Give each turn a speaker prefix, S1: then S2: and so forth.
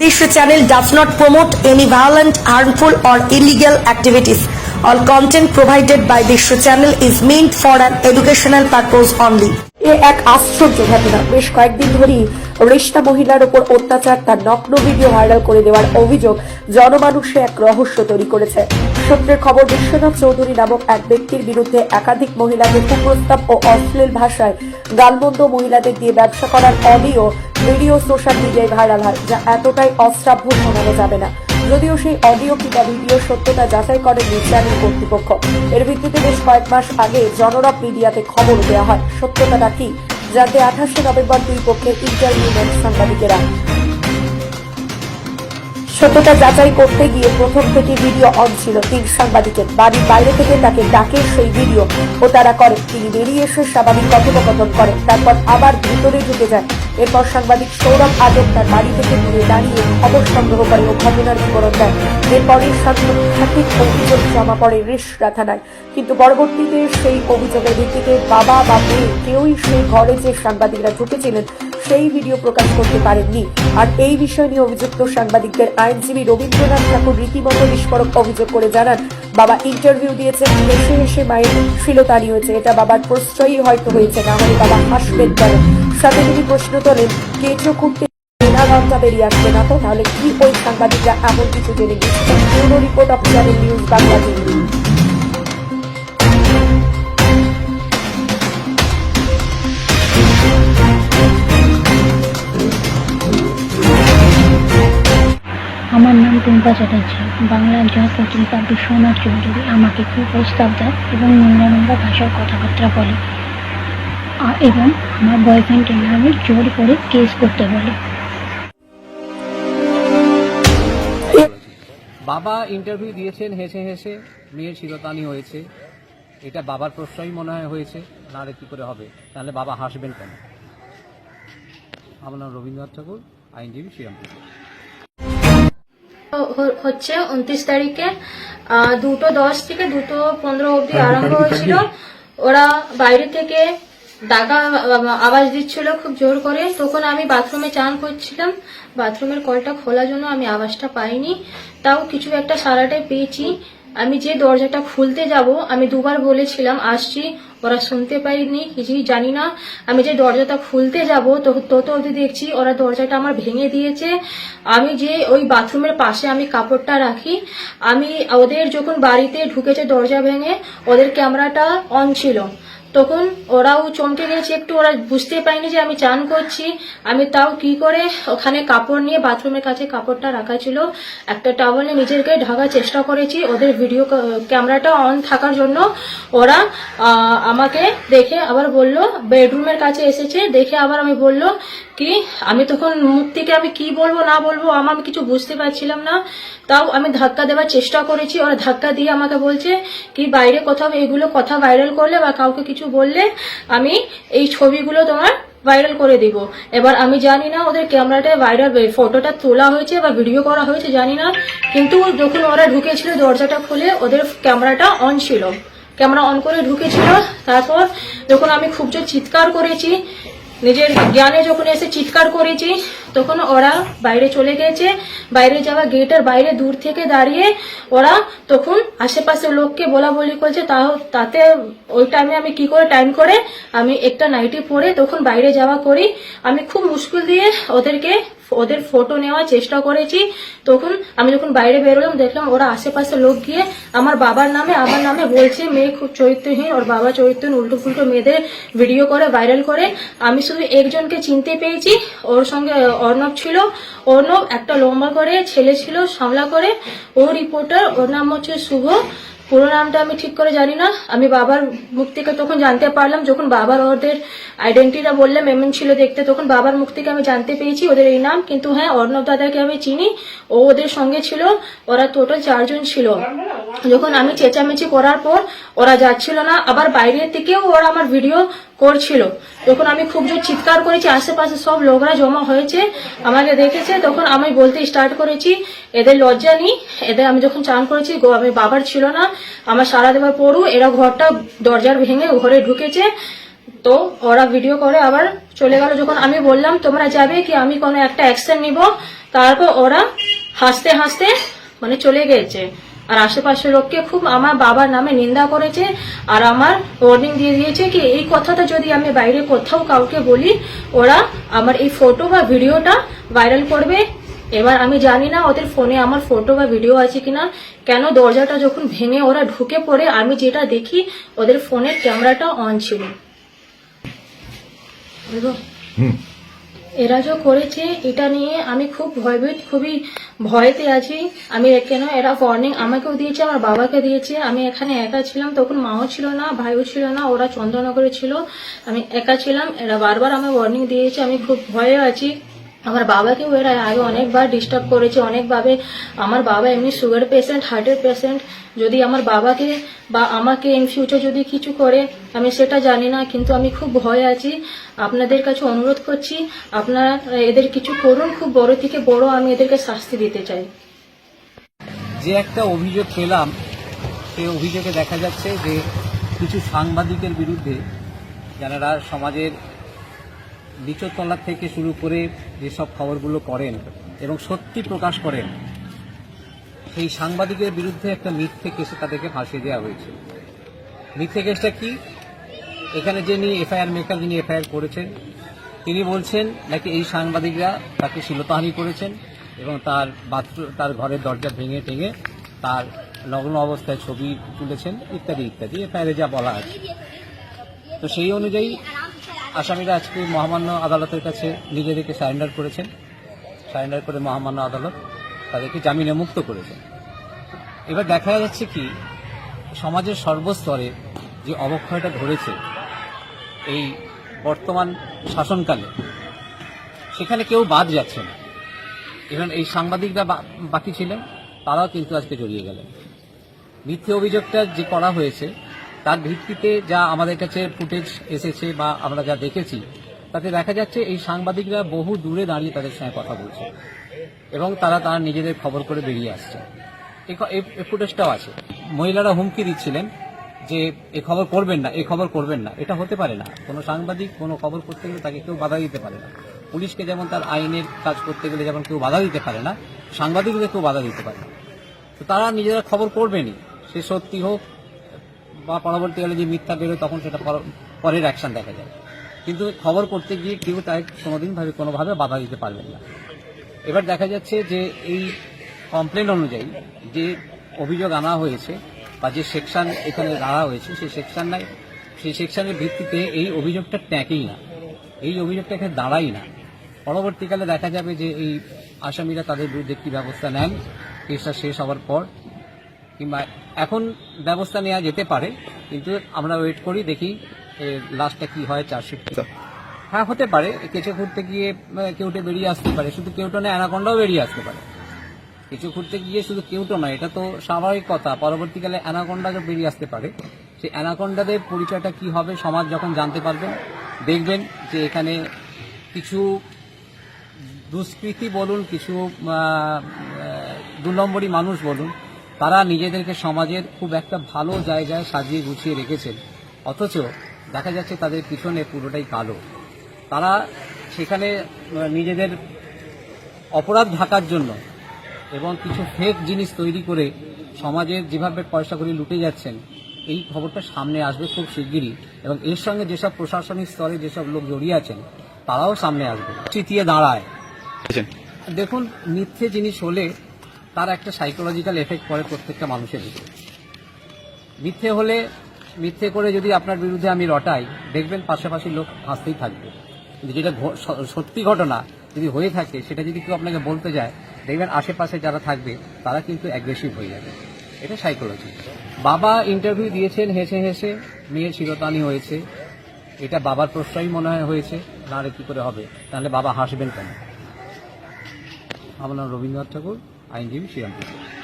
S1: This channel does not promote any violent, harmful, or illegal activities. All content provided by this channel is meant for an educational purpose only. এ এক আশ্চর্য ঘটনা বেশ কয়েকদিন ধরেই রেশনা মহিলার উপর অত্যাচার তার নগ্ন ভিডিও ভাইরাল করে দেওয়ার অভিযোগ জনমানুষে এক রহস্য তৈরি করেছে সূত্রের খবর বিশ্বনাথ চৌধুরী নামক এক ব্যক্তির বিরুদ্ধে একাধিক মহিলাদের কুপ্রস্তাব ও অশ্লীল ভাষায় গালমন্দ মহিলাদের দিয়ে ব্যবসা করার অডিও ভিডিও সোশ্যাল মিডিয়ায় ভাইরাল হয়, যা এতটাই অশ্রাব্য শোনানো যাবে না। যদিও সেই অডিও কিংবা ভিডিও সত্যতা যাচাই করে চ্যানেল কর্তৃপক্ষ। এর ভিত্তিতে বেশ কয়েক মাস আগে জনরব মিডিয়াতে খবর দেওয়া হয়, সত্যতাটা কি? যাতে আঠাশে নভেম্বর দুই পক্ষের ইন্টারভিউ নেন সাংবাদিকেরা। সত্যতা যাচাই করতে গিয়ে প্রথম থেকে ভিডিও অন ছিল তিন সাংবাদিকের। বাড়ির বাইরে থেকে তাকে ডাকে সেই ভিডিও ও তারা করে। তিনি বেরিয়ে এসে স্বাভাবিক কথোপকথন করেন, তারপর আবার ভিতরে ঢুকে যান এরপর সাংবাদিক সৌরভ আদম তার বাড়ি থেকে দূরে দাঁড়িয়ে খবর সংগ্রহ করে ও ঘটনার বিবরণ দেন। এরপরই সাংঘাতিক অভিযোগ জমা পড়ে রেশরা থানায় কিন্তু পরবর্তীতে সেই অভিযোগের ভিত্তিতে বাবা বা মেয়ে কেউই সেই ঘরে যে সাংবাদিকরা ঢুকেছিলেন, সেই ভিডিও প্রকাশ করতে পারেননি। আর এই বিষয় নিয়ে অভিযুক্ত সাংবাদিকদের আইনজীবী রবীন্দ্রনাথ ঠাকুর রীতিমতো বিস্ফোরক অভিযোগ করে জানান, বাবা ইন্টারভিউ দিয়েছেন হেসে হেসে মায়ের শিলতানি হয়েছে, এটা বাবার প্রশ্রয়ই হয়তো হয়েছে, না হলে বাবা হাসবেন কেন? সাথে তিনি প্রশ্ন তোলেন কেঁচো খুঁড়তে ঘণ্টা বেরিয়ে আসবে না তো? তাহলে কি ওই সাংবাদিকরা এমন কিছু জেনে গেছে? Bureau report of channel news Bangla
S2: আমার নাম টুম্পা চ্যাটার্জি। বাংলা জয় পত্রিকা বিশ্বনাথ চৌধুরী আমাকে কুপ্রস্তাব দেয় এবং নোংরা ভাষায় কথাবার্তা বলে? এবং আমার বয়ফ্রেন্ডের নামে জোর করে কেস করতে বলে।
S3: বাবা ইন্টারভিউ দিয়েছেন হেসে হেসে। মেয়ের শিরতানি হয়েছে। এটা বাবার প্রশ্রয়ই মনে হয় হয়েছে। না রে কী করে হবে? তাহলে বাবা হাসবেন কেন? আমার নাম রবীন্দ্রনাথ ঠাকুর আইনজীবী শ্রীরামপুর
S4: হ- হচ্ছে উনত্রিশ তারিখে দুটো দশ থেকে দুটো পনেরো অবধি আরম্ভ হয়েছিল। ওরা বাইরে থেকে দাগা আওয়াজ দিচ্ছিল খুব জোর করে। তখন আমি বাথরুমে চান করছিলাম। বাথরুমের কলটা খোলার জন্য আমি আওয়াজটা পাইনি। তাও কিছু একটা সারাটাই পেয়েছি। আমি যে দরজাটা খুলতে যাব, আমি দুবার বলেছিলাম, আসছি, ওরা শুনতে পাইনি, কিছুই জানি না। আমি যে দরজাটা খুলতে যাব, তো তত অবধি দেখছি ওরা দরজাটা আমার ভেঙে দিয়েছে। আমি যে ওই বাথরুমের পাশে আমি কাপড়টা রাখি, আমি ওদের যখন বাড়িতে ঢুকেছে দরজা ভেঙে, ওদের ক্যামেরাটা অন ছিল। তখন ওরাও চমকে গেছে, একটু ওরা বুঝতে পারেনি যে আমি চান করছি। আমি তাও কি করে ওখানে কাপড় নিয়ে বাথরুমের কাছে কাপড়টা রাখা ছিল, একটা টাওয়ালে নিজেকে ঢাকার চেষ্টা করেছি, ওদের ভিডিও ক্যামেরাটা অন থাকার জন্য। ওরা আমাকে দেখে আবার বলল বেডরুমের কাছে এসেছে, দেখে আবার আমি বলল কি? আমি তখন মুখ থেকে আমি কি বলব, না বলব, আমার আমি কিছু বুঝতে পারছিলাম না। তাও আমি ধাক্কা দেওয়ার চেষ্টা করেছি। ওরা ধাক্কা দিয়ে আমাকে বলছে কি, বাইরে কোথাও এগুলো কথা ভাইরাল করলে বা কাউকে কিছু বললে আমি এই ছবিগুলো তোমার ভাইরাল করে দিব। এবার আমি জানি না ওদের ক্যামেরাটা ভাইরাল ফটোটা তোলা হয়েছে বা ভিডিও করা হয়েছে, জানি না। কিন্তু যখন ওরা ঢুকেছিল দরজাটা খুলে, ওদের ক্যামেরাটা অন ছিল। ক্যামেরা অন করে ঢুকেছিল। তারপর যখন আমি খুব জোর চিৎকার করেছি নিজের জ্ঞানে যখন এসে চিৎকার করেছি, তখন ওরা বাইরে চলে গেছে। বাইরে যাওয়া গেটের বাইরে দূর থেকে দাঁড়িয়ে ওরা তখন আশেপাশে লোককে বলা বলি করছে তাও তাতে ওই টাইমে আমি কি করে টাইম করে আমি একটা নাইটি পরে তখন বাইরে যাওয়া করি। আমি খুব মুশকিল দিয়ে ওদেরকে ওদের ফটো নেওয়ার চেষ্টা করেছি। তখন আমি যখন বাইরে বেরোলাম, দেখলাম ওরা আশেপাশে লোক গিয়ে আমার বাবার নামে, আমার নামে বলছে, মেয়ে খুব চরিত্রহীন। ওর বাবা চরিত্রহীন উল্টো ফুল্টো মেয়েদের ভিডিও করে ভাইরাল করে। আমি শুধু একজনকে চিনতে পেয়েছি। ওর সঙ্গে অর্ণব ছিল। অর্ণব একটা লম্বা করে ছেলে ছিল সামলা করে। ও রিপোর্টার ওর নাম হচ্ছে শুভ। পুরো নামটা আমি ঠিক করে জানি না। আমি বাবার মুখ থেকে তখন জানতে পারলাম, যখন বাবার ওদের আইডেন্টিটা বললাম এমন ছিল দেখতে, তখন বাবার মুখ থেকে আমি জানতে পেরেছি ওদের এই নাম। কিন্তু হ্যাঁ অর্ণব দাদাকে আমি চিনি, ও ওদের সঙ্গে ছিল, ওরা টোটাল চারজন ছিল। যখন আমি চেঁচামেচি করার পর ওরা যাচ্ছিল না, আবার বাইরে থেকেও ওরা আমার ভিডিও করছিল। তখন আমি খুব জোর চিৎকার করেছি, আশেপাশে সব লোকরা জমা হয়েছে, আমাকে দেখেছে। তখন আমি বলতে স্টার্ট করেছি, এদের লজ্জা নেই, এদের আমি যখন চান করেছি আমি বাবার ছিল না। আমার সারা দেওয়ার পরও এরা ঘরটা দরজার ভেঙে ঘরে ঢুকেছে। তো ওরা ভিডিও করে আবার চলে গেল। যখন আমি বললাম, তোমরা যাবে কি? আমি কোনো একটা অ্যাকশন নিব। তারপর ওরা হাসতে হাসতে মানে চলে গেছে। আর আশেপাশের লোককে খুব আমার বাবার নামে নিন্দা করেছে আর আমার ওয়ার্নিং দিয়ে দিয়েছে কি, এই কথাটা যদি আমি বাইরে কোথাও কাউকে বলি, ওরা আমার এই ফটো বা ভিডিওটা ভাইরাল করবে এবার আমি জানি না ওদের ফোনে আমার ফটো বা ভিডিও আছে কিনা কেন দরজাটা যখন ভেঙে ওরা ঢুকে পড়ে আমি যেটা দেখি ওদের ফোনের ক্যামেরাটা অন ছিল। এরা যে করেছে এটা নিয়ে আমি খুব ভয়ভীত খুবই ভয়তে আছি। আমি কেন এরা ওয়ার্নিং আমাকেও দিয়েছে আমার বাবাকে দিয়েছে। আমি এখানে একা ছিলাম তখন মাও ছিল না ভাইও ছিল না ওরা চন্দ্রনগরে ছিল। আমি একা ছিলাম এরা বারবার আমার ওয়ার্নিং দিয়েছে আমি খুব ভয়ে আছি। আমার বাবাকেও এরা আগে অনেকবার ডিস্টার্ব করেছে, অনেকভাবে। আমার বাবা এমনি সুগার পেশেন্ট হার্টের পেশেন্ট যদি আমার বাবাকে বা আমাকে ইন ফিউচার যদি কিছু করে, আমি সেটা জানি না, কিন্তু আমি খুব ভয় আছি। আপনাদের কাছে অনুরোধ করছি, আপনারা এদের কিছু করুন, খুব বড় থেকে বড় আমি এদেরকে শাস্তি দিতে চাই।
S3: যে একটা অভিযোগ পেলাম সেই অভিযোগে দেখা যাচ্ছে যে কিছু সাংবাদিকের বিরুদ্ধে, যারা সমাজের নিচের তলার থেকে শুরু করে যেসব খবরগুলো করেন এবং সত্যি প্রকাশ করেন, সেই সাংবাদিকের বিরুদ্ধে একটা মিথ্যে কেসে তাদেরকে ফাঁসিয়ে দেওয়া হয়েছে। মিথ্যে কেসটা কি? এখানে যিনি এফআইআর মেকার, যিনি এফআইআর করেছেন, তিনি বলছেন নাকি এই সাংবাদিকরা তাকে শিলতাহানি করেছেন এবং তার বাথরুম তার ঘরের দরজা ভেঙে টেঙে তার নগ্ন অবস্থায় ছবি তুলেছেন, ইত্যাদি ইত্যাদি। এফআইআরে যা বলা আছে। তো সেই অনুযায়ী আসামিরা আজকে মহামান্য আদালতের কাছে নিজেদেরকে সারেন্ডার করেছেন। সারেন্ডার করে মহামান্য আদালত তাদেরকে জামিনে মুক্ত করেছেন। এবার দেখা যাচ্ছে কি, সমাজের সর্বস্তরে যে অবক্ষয়টা ধরেছে এই বর্তমান শাসনকালে, সেখানে কেউ বাদ যাচ্ছে না। এবং এই সাংবাদিকরা বাকি ছিলেন, তারাও কিন্তু আজকে জড়িয়ে গেলেন। মিথ্যে অভিযোগটা যে করা হয়েছে তার ভিত্তিতে যা আমাদের কাছে ফুটেজ এসেছে বা আমরা যা দেখেছি, তাতে দেখা যাচ্ছে এই সাংবাদিকরা বহু দূরে দাঁড়িয়ে তাদের সঙ্গে কথা বলছে এবং তারা তারা নিজেদের খবর করে বেরিয়ে আসছে। এই ফুটেজটাও আছে। মহিলারা হুমকি দিচ্ছিলেন যে এ খবর করবেন না, এ খবর করবেন না। এটা হতে পারে না। কোনো সাংবাদিক কোনো খবর করতে গেলে তাকে কেউ বাধা দিতে পারে না। পুলিশকে যেমন তার আইনের কাজ করতে গেলে যেমন কেউ বাধা দিতে পারে না, সাংবাদিকদের কেউ বাধা দিতে পারে না। তো তারা নিজেরা খবর করবেনই। সে সত্যি হোক বা পরবর্তীকালে যে মিথ্যা বেরোয়, তখন সেটা পর- পরের অ্যাকশন দেখা যায়। কিন্তু খবর করতে গিয়ে কেউ তাই কোনোদিন ভাবে কোনোভাবে বাধা দিতে পারবেন না। এবার দেখা যাচ্ছে যে এই কমপ্লেন অনুযায়ী যে অভিযোগ আনা হয়েছে বা যে সেকশন এখানে আনা হয়েছে, সেই সেকশন নাই সেই সেকশনের ভিত্তিতে এই অভিযোগটা ট্যাঁকেই না। এই অভিযোগটা এখানে দাঁড়াই না। পরবর্তীকালে দেখা যাবে যে এই আসামিরা তাদের বিরুদ্ধে কী ব্যবস্থা নেন, কেসটা শেষ হওয়ার পর কিংবা এখন ব্যবস্থা নেওয়া যেতে পারে, কিন্তু আমরা ওয়েট করি, দেখি লাস্টটা কি হয় চার্জশিট হ্যাঁ হতে পারে কেঁচো ঘুরতে গিয়ে কেউটে বেরিয়ে আসতে পারে, শুধু কেউটো নয়, অ্যানাকন্ডাও বেরিয়ে আসতে পারে। কিছু ঘুরতে গিয়ে শুধু কেউটো নয়, এটা তো স্বাভাবিক কথা, পরবর্তীকালে অ্যানাকন্ডাকে বেরিয়ে আসতে পারে। সেই অ্যানাকন্ডাদের পরিচয়টা কি হবে, সমাজ যখন জানতে পারবেন দেখবেন যে এখানে কিছু দুষ্কৃতি বলুন, কিছু দু নম্বরই মানুষ বলুন তারা নিজেদেরকে সমাজের খুব একটা ভালো জায়গায় সাজিয়ে গুছিয়ে রেখেছেন। অথচ দেখা যাচ্ছে তাদের পিছনে পুরোটাই কালো। তারা সেখানে নিজেদের অপরাধ ঢাকার জন্য এবং কিছু ফেক জিনিস তৈরি করে সমাজের যেভাবে পয়সা করে লুটে যাচ্ছেন এই খবরটা সামনে আসবে খুব শিগগিরই। এবং এর সঙ্গে যেসব প্রশাসনিক স্তরে যেসব লোক জড়িয়ে আছেন তারাও সামনে আসবে। চিতিয়ে দাঁড়ায়। দেখুন মিথ্যে জিনিস হলে তার একটা সাইকোলজিক্যাল এফেক্ট পড়ে প্রত্যেকটা মানুষের উপরে। মিথ্যে হলে, মিথ্যে করে যদি আপনার বিরুদ্ধে আমি রটাই, দেখবেন পাশাপাশি লোক হাসতেই থাকবে। কিন্তু যেটা সত্যি ঘটনা যদি হয়ে থাকে, সেটা যদি কেউ আপনাকে বলতে যায়, দেখবেন আশেপাশে যারা থাকবে, তারা কিন্তু অ্যাগ্রেসিভ হয়ে যাবে। এটা সাইকোলজি বাবা ইন্টারভিউ দিয়েছেন, হেসে হেসে মেয়ের শিরতানি হয়েছে। এটা বাবার প্রশ্রয় মনে হয় হয়েছে, না রে কী করে হবে? তাহলে বাবা হাসবেন কেন? আমার নাম রবীন্দ্রনাথ ঠাকুর। আইনজীবী শ্রীরামপুর